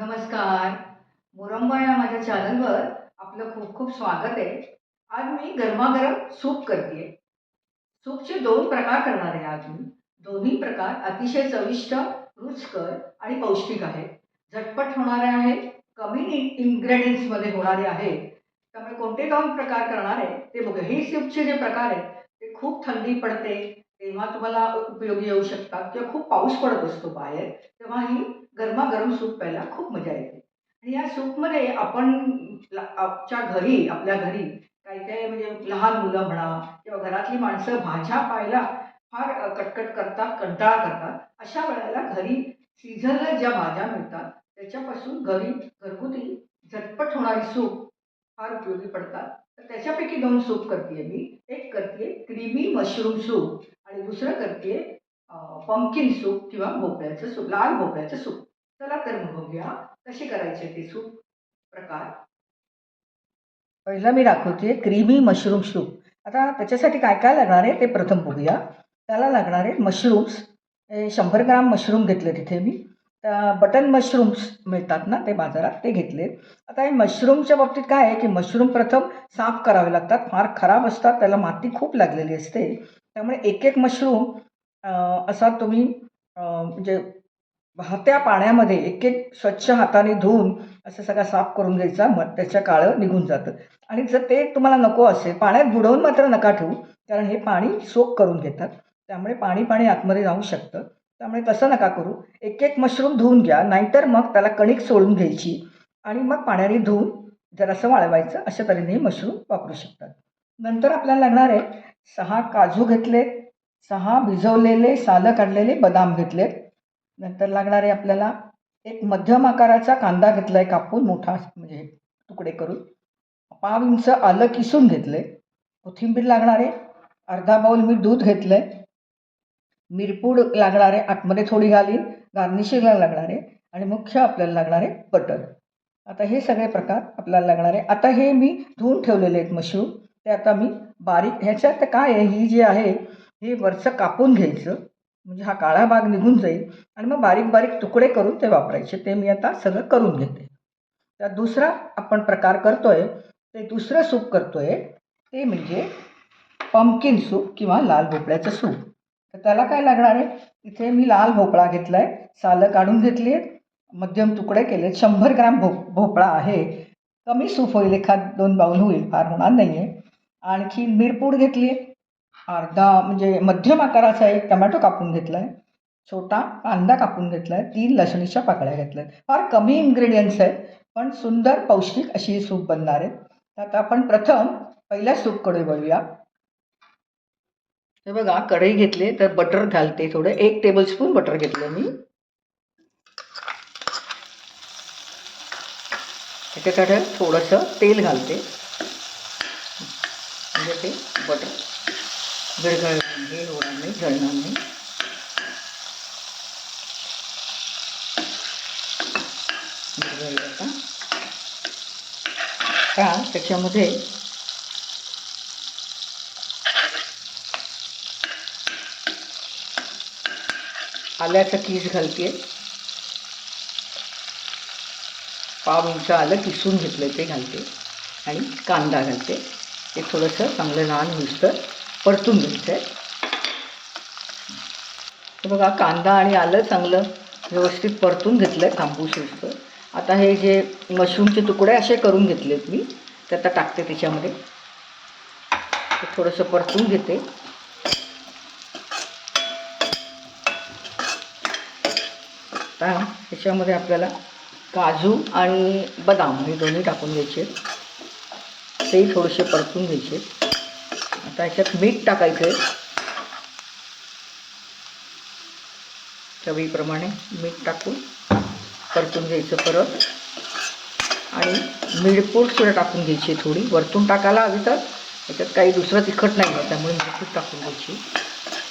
नमस्कार. मुरंबा या माझ्या चॅनलवर आपलं खूप खूप स्वागत आहे. आज मी गरमागरम सूप करते सूपचे दोन प्रकार करणार आहे आज मी. दोन्ही प्रकार अतिशय चविष्ट रुचकर आणि पौष्टिक आहेत. झटपट होणारे आहेत कमी इन्ग्रेडियंट्समध्ये होणारे आहेत. त्यामुळे कोणते दोन प्रकार करणार आहे ते बघूया. हे सूपचे जे प्रकार आहेत ते खूप थंडी पडते तेव्हा तुम्हाला उपयोगी येऊ शकतात किंवा खूप पाऊस पडत असतो बाहेर तेव्हा ही गरमागरम सूप प्यायला खूप मजा येते. आणि या सूपमध्ये आपण आपच्या घरी आपल्या घरी काही काही म्हणजे लहान मुलं म्हणा किंवा घरातली माणसं भाज्या पाहायला फार कटकट करतात कंटाळा करतात. अशा वेळेला घरी सीझनला ज्या भाज्या मिळतात त्याच्यापासून घरी घरगुती झटपट होणारी सूप फार उपयोगी पडतात. तर त्याच्यापैकी दोन सूप करते मी. एक करते क्रीमी मशरूम सूप आणि दुसरं करते पंकिन सूप किंवा भोपळ्याचं सूप लाल भोपळ्याचं सूप. चला तर मग बघूया कसे करायचे ते सूप प्रकार? पहिलं मी दाखवते क्रीमी मशरूम सूप आता त्याच्यासाठी काय काय लागणार आहे ते प्रथम बघूया. त्याला लागणार आहे मशरूम्स हे शंभर ग्राम मशरूम घेतले तिथे मी. त्या बटन मशरूम्स मिळतात ना ते बाजारात ते घेतले. आता हे मशरूमच्या बाबतीत काय आहे की मशरूम प्रथम साफ करावे लागतात फार खराब असतात त्याला माती खूप लागलेली असते. त्यामुळे एक एक मशरूम असा तुम्ही म्हणजे वाहत्या पाण्यामध्ये एक एक स्वच्छ हाताने धुवून असं सगळं साफ करून घ्यायचा. मग त्याच्या काळं निघून जातं. आणि जर ते तुम्हाला नको असेल पाण्यात बुडवून मात्र नका ठेवू कारण हे पाणी सोक करून घेतात. त्यामुळे पाणी पाणी आतमध्ये जाऊ शकतं. त्यामुळे तसं नका करू. एक एक मशरूम धुवून घ्या नाहीतर मग त्याला कणिक सोडून घ्यायची. आणि मग पाण्याने धुवून जरासं वाळवायचं अशा तऱ्हेने हे मशरूम वापरू शकतात. नंतर आपल्याला लागणार आहे सहा काजू घेतलेत सहा भिजवलेले सालं काढलेले बदाम घेतलेत. नंतर लागणार आहे आपल्याला एक मध्यम आकाराचा कांदा घेतला आहे कापून मोठा म्हणजे तुकडे करून. पाव इंच आलं किसून घेतले कोथिंबीर लागणार आहे अर्धा बाऊल मी दूध घेतलं आहे मिरपूड लागणार आहे आतमध्ये थोडी घालीन. गार्निशिंगला लागणार आहे आणि मुख्य आपल्याला लागणार आहे बटर. आता हे सगळे प्रकार आपल्याला लागणार. आहे आता हे मी धुवून ठेवलेले आहेत मशरूम. ते आता मी बारीक ह्याच्यात काय आहे? ही जी आहे हे वरचं कापून घ्यायचं. म्हणजे हा काळा भाग निघून जाईल आणि मग बारीक बारीक तुकडे करून ते वापरायचे. ते मी आता सगळं करून घेते. तर दुसरा आपण प्रकार करतोय ते दुसरं सूप करतोय ते म्हणजे पंपकिन सूप किंवा लाल भोपळ्याचं सूप तर त्याला काय लागणार आहे? इथे मी लाल भोपळा घेतला आहे सालं काढून घेतली आहेत मध्यम तुकडे केले शंभर ग्रॅम भो भोपळा आहे. कमी सूप होईल एखाद दोन बाऊल होईल फार होणार नाही आहे आणखी मिरपूड घेतली आहे. अर्धा म्हणजे मध्यम आकाराचा एक टमॅटो कापून घेतला आहे छोटा कांदा कापून घेतला आहे तीन लसणीच्या पाकळ्या घेतल्या आहेत फार कमी इन्ग्रेडियंट्स आहेत पण सुंदर पौष्टिक अशी ही सूप बनणार आहे. तर आता आपण प्रथम पहिल्या सूपकडे वळूया. हे बघा कढई घेतली तर बटर घालते थोडं. एक टेबलस्पून बटर घेतलं मी. त्याच्यासाठी थोडंसं तेल घालते. म्हणजे ते बटर विरघळ हे होणार नाही जळणार नाही आता का त्याच्यामध्ये आल्याचा कीस घालते पाव आलं किसून घेतलं ते घालते आणि कांदा घालते ते थोडंसं चांगलं लहान मिसतं परतून घ्यायचं आहे बघा कांदा आणि आलं चांगलं व्यवस्थित परतून घेतलं आहे थांबू होईस्तर आता हे जे मशरूमचे तुकडे असे करून घेतलेत मी ते आता टाकते त्याच्यामध्ये. ते थोडंसं परतून घेते. आता त्याच्यामध्ये आपल्याला काजू आणि बदाम हे दोन्ही टाकून घ्यायचे. तेही थोडेसे परतून घ्यायचे. आता ह्याच्यात मीठ टाकायचं आहे चवीप्रमाणे मीठ टाकून परतून घ्यायचं परत. आणि मिरपूड सुद्धा टाकून घ्यायची थोडी. वरतून टाकायला हवी तर ह्याच्यात काही दुसरं तिखट नाही आहे त्यामुळे मिरपूड टाकून घ्यायची.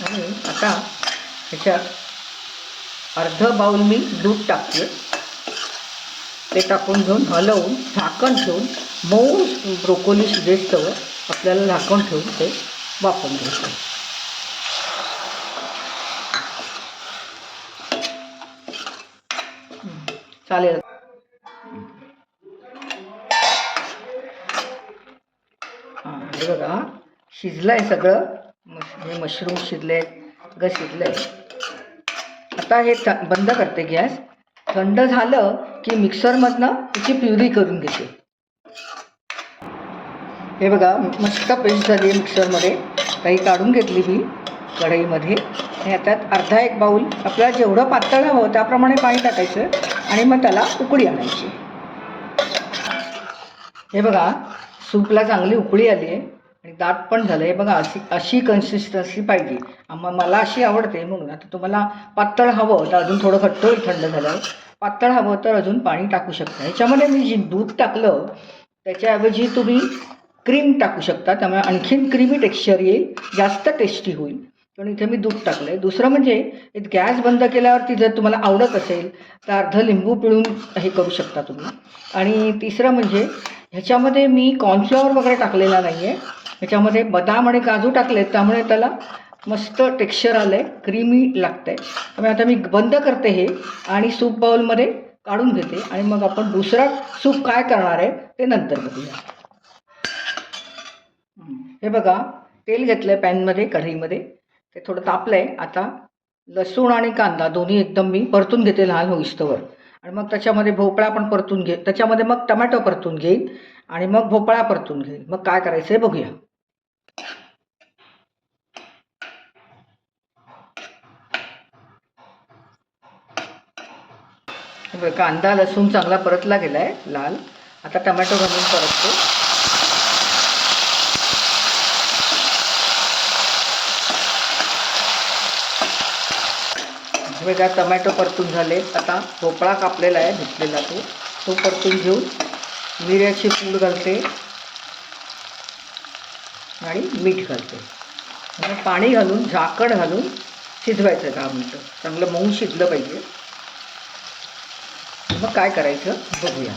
आणि आता ह्याच्यात अर्ध बाऊल मी दूध टाकते. ते टाकून घेऊन हलवून झाकण ठेवून मऊ ब्रोकोली शिजेस्तवर आपल्याला झाकून ठेवून ते वापरून घ्यायचं चालेल. हे बघा शिजलं आहे सगळं. मश हे मशरूम शिजले सगळं शिजलं आहे आता हे बंद करते गॅस. थंड झालं की मिक्सरमधनं त्याची प्युरी करून घेते. हे बघा मस्त पेस्ट झाली आहे मिक्सरमध्ये. काही काढून घेतली मी कढईमध्ये. आणि त्यात अर्धा एक बाऊल आपल्याला जेवढं पातळ हवं त्याप्रमाणे पाणी टाकायचं आणि मग त्याला उकळी आणायची. हे बघा सूपला चांगली उकळी आली आहे आणि दाट पण झालं. आहे बघा अशी अशी कन्सिस्टन्सी पाहिजे. आम्हा मला अशी आवडते म्हणून. आता तुम्हाला पातळ हवं तर अजून थोडं घट्ट होईल थंड झालं पातळ हवं तर अजून पाणी टाकू शकता. ह्याच्यामध्ये मी जी दूध टाकलं त्याच्याऐवजी तुम्ही क्रीम टाकू शकता त्यामुळे आणखीन क्रीमी टेक्स्चर येईल जास्त टेस्टी होईल. पण इथे मी दूध टाकलं आहे दुसरं म्हणजे गॅस बंद केल्यावरती जर तुम्हाला आवडत असेल तर अर्ध लिंबू पिळून हे करू शकता तुम्ही. आणि तिसरं म्हणजे ह्याच्यामध्ये मी कॉर्नफ्लॉवर वगैरे टाकलेला नाही आहे ह्याच्यामध्ये बदाम आणि काजू टाकले त्यामुळे त्याला मस्त टेक्स्चर आलं आहे क्रीमी लागतं आहे त्यामुळे आता मी बंद करते हे आणि सूप बाउलमध्ये काढून घेते. आणि मग आपण दुसरा सूप काय करणार आहे ते नंतर बघूया. हे बघा तेल घेतलं आहे पॅनमध्ये कढईमध्ये. ते थोडं तापलं आहे आता लसूण आणि कांदा दोन्ही एकदम मी परतून घेते लहान होईस्तवर. आणि मग त्याच्यामध्ये भोपळा पण परतून घे त्याच्यामध्ये मग टमॅटो परतून घेईन आणि मग भोपळा परतून घेईन. मग काय करायचं आहे बघूया. बघा, कांदा लसूण चांगला परतला गेला आहे लाल. आता टमॅटो घालून परततो. वेगवेगळ्या टमॅटो परतून झाले. आता भोपळा कापलेला आहे घेतलेला तो. तो परतून घेऊन मिऱ्याची पूड घालते आणि मीठ घालते. आणि पाणी घालून झाकण घालून शिजवायचं दहा मिनटं. चांगलं मऊ शिजलं पाहिजे. मग काय करायचं? बघूया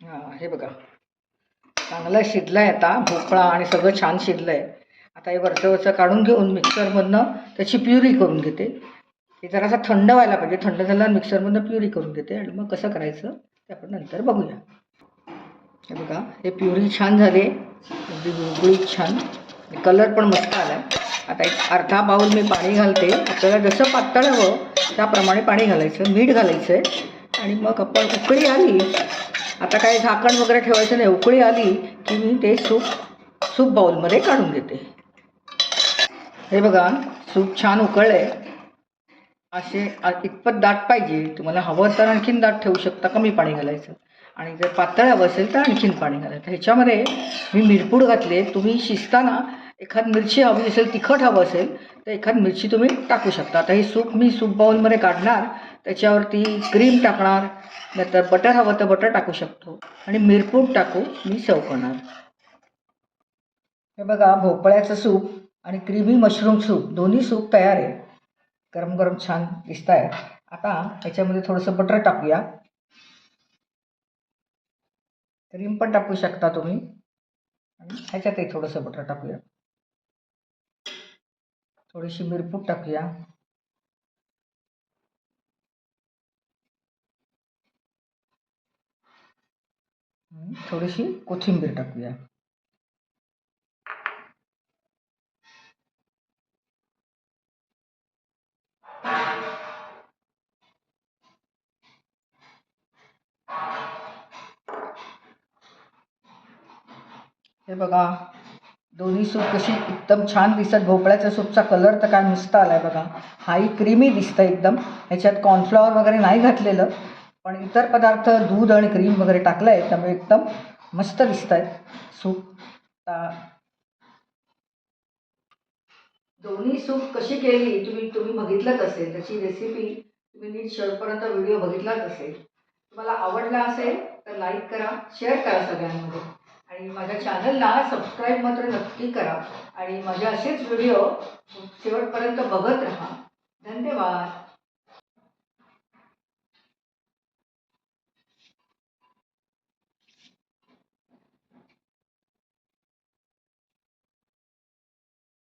हां हे बघा चांगलं शिजलं आहे आता भोपळा आणि सगळं छान शिजलं आहे आता हे वरचं वरचं काढून घेऊन मिक्सरमधनं त्याची प्युरी करून घेते. हे जरासा थंड व्हायला पाहिजे थंड झाल्यावर मिक्सरमधनं प्युरी करून घेते. आणि मग कसं करायचं ते आपण नंतर बघूया. हे बघा हे प्युरी छान झाली. अगदी गुळगुळीत छान. कलर पण मस्त आला आहे आता एक अर्धा बाऊल मी पाणी घालते. आपल्याला जसं पातळ हवं त्याप्रमाणे पाणी घालायचं मीठ घालायचं आहे आणि मग आपण उकळी आली आता काही झाकण वगैरे ठेवायचं नाही. उकळी आली की मी ते सूप सूप बाऊलमध्ये काढून घेते. हे बघा सूप छान उकळलं. आहे असे इतपत दाट पाहिजे. तुम्हाला हवं तर आणखीन दाट ठेवू शकता कमी पाणी घालायचं. आणि जर पातळ हवं असेल तर आणखीन पाणी घालायचं. ह्याच्यामध्ये मी मिरपूड घातले. तुम्ही शिजताना एखाद मिरची हवी असेल तिखट हवं असेल तर एखाद मिरची तुम्ही टाकू शकता. आता हे सूप मी सूप बाऊलमध्ये काढणार. त्याच्यावरती क्रीम टाकणार नंतर बटर हवं तर बटर टाकू शकतो. आणि मिरपूड टाकू मी सर्व करणार. हे बघा भोपळ्याचं सूप आणि क्रीमी मशरूम सूप दोन्ही सूप तयार आहे गरम गरम छान दिसत आहे आता त्याच्यामध्ये थोडंसं बटर टाकूया. क्रीम पण टाकू शकता तुम्ही. आणि ह्याच्यातही थोडंसं बटर टाकूया. थोडीशी मिरपूड टाकूया. आणि थोडीशी कोथिंबीर टाकूया. हे बघा दोन्ही सूप कशी एकदम छान दिसत. भोपळ्याच्या सूपचा कलर तर काय मस्त आला आहे बघा. हाही क्रीमी दिसतं एकदम. ह्याच्यात कॉर्नफ्लॉवर वगैरे नाही घातलेलं. पण इतर पदार्थ दूध आणि क्रीम वगैरे टाकलं आहे त्यामुळे एकदम मस्त दिसत आहे सूप दोन्ही सूप कशी केली तुम्ही तुम्ही बघितलंच असेल. त्याची रेसिपी तुम्ही नीट शेवटपर्यंत व्हिडिओ बघितलाच असेल. तुम्हाला आवडला असेल तर लाईक करा शेअर करा सगळ्यांमध्ये. आणि माझ्या चॅनलला सबस्क्राईब मात्र नक्की करा. आणि माझे असेच व्हिडिओ शेवटपर्यंत बघत राहा. धन्यवाद.